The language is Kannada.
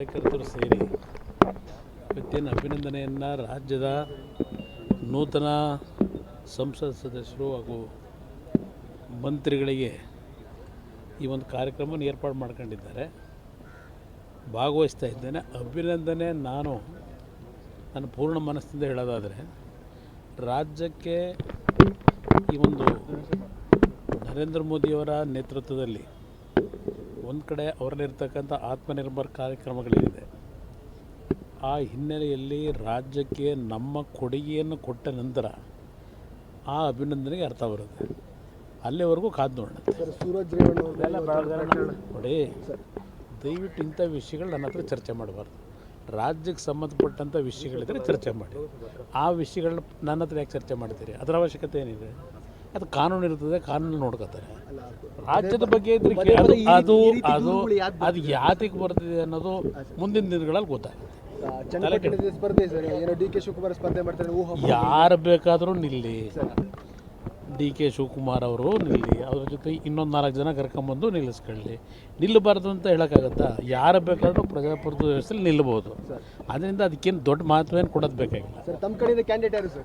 ಕಾರ್ಯಕರ್ತರು ಸೇರಿ ಇವತ್ತೇನು ಅಭಿನಂದನೆಯನ್ನು ರಾಜ್ಯದ ನೂತನ ಸಂಸದ ಸದಸ್ಯರು ಹಾಗೂ ಮಂತ್ರಿಗಳಿಗೆ ಈ ಒಂದು ಕಾರ್ಯಕ್ರಮವನ್ನು ಏರ್ಪಾಡು ಮಾಡ್ಕೊಂಡಿದ್ದಾರೆ. ಭಾಗವಹಿಸ್ತಾ ಇದ್ದೇನೆ. ಅಭಿನಂದನೆ ನಾನು ನನ್ನ ಪೂರ್ಣ ಮನಸ್ಸಿಂದ ಹೇಳೋದಾದರೆ, ರಾಜ್ಯಕ್ಕೆ ಈ ಒಂದು ನರೇಂದ್ರ ಮೋದಿಯವರ ನೇತೃತ್ವದಲ್ಲಿ ಒಂದು ಕಡೆ ಅವರಲ್ಲಿರ್ತಕ್ಕಂಥ ಆತ್ಮನಿರ್ಭರ್ ಕಾರ್ಯಕ್ರಮಗಳೇನಿದೆ ಆ ಹಿನ್ನೆಲೆಯಲ್ಲಿ ರಾಜ್ಯಕ್ಕೆ ನಮ್ಮ ಕೊಡುಗೆಯನ್ನು ಕೊಟ್ಟ ನಂತರ ಆ ಅಭಿನಂದನೆಗೆ ಅರ್ಥ ಬರುತ್ತೆ. ಅಲ್ಲಿವರೆಗೂ ಕಾದು ನೋಡೋಣ ನೋಡಿ ದಯವಿಟ್ಟು ಇಂಥ ವಿಷಯಗಳು ನನ್ನ ಹತ್ರ ಚರ್ಚೆ ಮಾಡಬಾರ್ದು. ರಾಜ್ಯಕ್ಕೆ ಸಂಬಂಧಪಟ್ಟಂಥ ವಿಷಯಗಳಿದ್ರೆ ಚರ್ಚೆ ಮಾಡಿ. ಆ ವಿಷಯಗಳನ್ನ ನನ್ನ ಹತ್ರ ಯಾಕೆ ಚರ್ಚೆ ಮಾಡ್ತೀರಿ? ಅದರ ಅವಶ್ಯಕತೆ ಏನಿದೆ? ಅದು ಕಾನೂನು ಇರ್ತದೆ ಕಾನೂನು ನೋಡ್ಕೋತಾರೆ ರಾಜ್ಯದ ಬಗ್ಗೆ ಇದ್ರೆ ಅದು ಅದು ಅದು ಅದು ಯಾತಕ್ಕೆ ಬರ್ತಿದೆ ಅನ್ನೋದು ಮುಂದಿನ ದಿನಗಳಲ್ಲಿ ಗೊತ್ತಾಗುತ್ತೆ. ಸ್ಪರ್ಧೆ ಸರ್ ಏನೋ ಡಿ ಕೆ ಶಿವಕುಮಾರ್ ಸ್ಪರ್ಧೆ ಮಾಡ್ತಾರೆ ಯಾರು ಬೇಕಾದರೂ ನಿಲ್ಲಿ. ಡಿ ಕೆ ಶಿವಕುಮಾರ್ ಅವರು ನಿಲ್ಲಿ ಅದ್ರ ಜೊತೆ ಇನ್ನೊಂದು ನಾಲ್ಕು ಜನ ಕರ್ಕೊಂಬಂದು ನಿಲ್ಲಿಸ್ಕೊಳ್ಳಿ. ನಿಲ್ಲಬಾರ್ದು ಅಂತ ಹೇಳೋಕ್ಕಾಗತ್ತಾ? ಯಾರು ಬೇಕಾದರೂ ಪ್ರಜಾಪ್ರಭುತ್ವ ವ್ಯವಸ್ಥೆಯಲ್ಲಿ ನಿಲ್ಲಬಹುದು ಅದರಿಂದ ಅದಕ್ಕೇನು ದೊಡ್ಡ ಮಹತ್ವೇನು ಕೊಡೋದು ಬೇಕಾಗಿಲ್ಲ. ಸರ್ ತಮ್ಮ ಕಡೆಯಿಂದ ಕ್ಯಾಂಡಿಡೇಟ್ ಯಾರು sir?